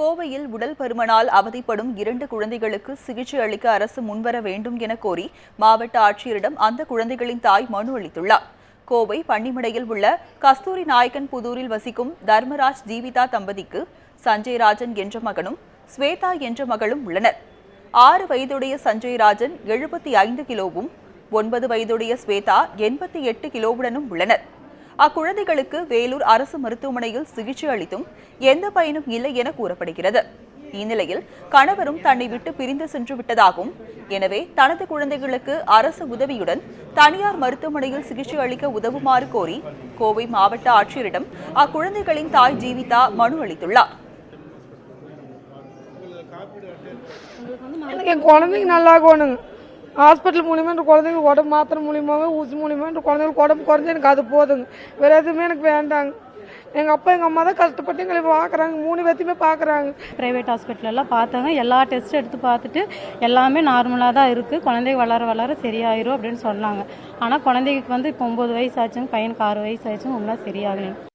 கோவையில் உடல் பருமனால் அவதிப்படும் இரண்டு குழந்தைகளுக்கு சிகிச்சை அளிக்க அரசு முன்வர வேண்டும் என கோரி மாவட்ட ஆட்சியரிடம் அந்த குழந்தைகளின் தாய் மனு அளித்துள்ளார். கோவை பன்னிமடையில் உள்ள கஸ்தூரி நாயக்கன் புதூரில் வசிக்கும் தர்மராஜ் ஜீவிதா தம்பதிக்கு சஞ்சய் ராஜன் என்ற மகனும் ஸ்வேதா என்ற மகளும் உள்ளனர். ஆறு வயதுடைய சஞ்சய் ராஜன் எழுபத்தி ஐந்து கிலோவும் ஒன்பது வயதுடைய ஸ்வேதா எண்பத்தி எட்டு கிலோவுடனும் உள்ளனர். அக்குழந்தைகளுக்கு வேலூர் அரசு மருத்துவமனையில் சிகிச்சை அளித்தும் எந்த பயனும் இல்லை என கூறப்படுகிறது. இந்நிலையில் கணவரும் தன்னை விட்டு பிரிந்து சென்று விட்டதாகவும் எனவே தனது குழந்தைகளுக்கு அரசு உதவியுடன் தனியார் மருத்துவமனையில் சிகிச்சை அளிக்க உதவுமாறு கோரி கோவை மாவட்ட ஆட்சியரிடம் அக்குழந்தைகளின் தாய் ஜீவிதா மனு அளித்துள்ளார். என் குழந்தைங்க நல்லா கோணுங்க ஹாஸ்பிட்டல் மூலியமாக இந்த குழந்தைங்க உடம்பு மாத்திரை மூலியமாக ஊசி மூலியமாக இந்த குழந்தைங்களுக்கு உடம்பு குறைஞ்சு எனக்கு அது போதுங்க. வேறு எதுவுமே எனக்கு வேண்டாங்க. எங்கள் அப்பா எங்கள் அம்மா தான் கஷ்டப்பட்டு எங்களை பார்க்குறாங்க. மூணு பேர்த்தையுமே பார்க்குறாங்க. ப்ரைவேட் ஹாஸ்பிட்டலெல்லாம் பார்த்தாங்க எல்லா டெஸ்ட்டும் எடுத்து பார்த்துட்டு எல்லாமே நார்மலாக தான் இருக்குது குழந்தைங்க வளர வளர சரியாயிரும் அப்படின்னு சொன்னாங்க. ஆனால் குழந்தைக்கு வந்து இப்போ ஒம்பது வயசு ஆச்சுங்க பையனுக்கு ஆறு வயசு ஆச்சுங்க ஒன்றா சரியாகலைங்க.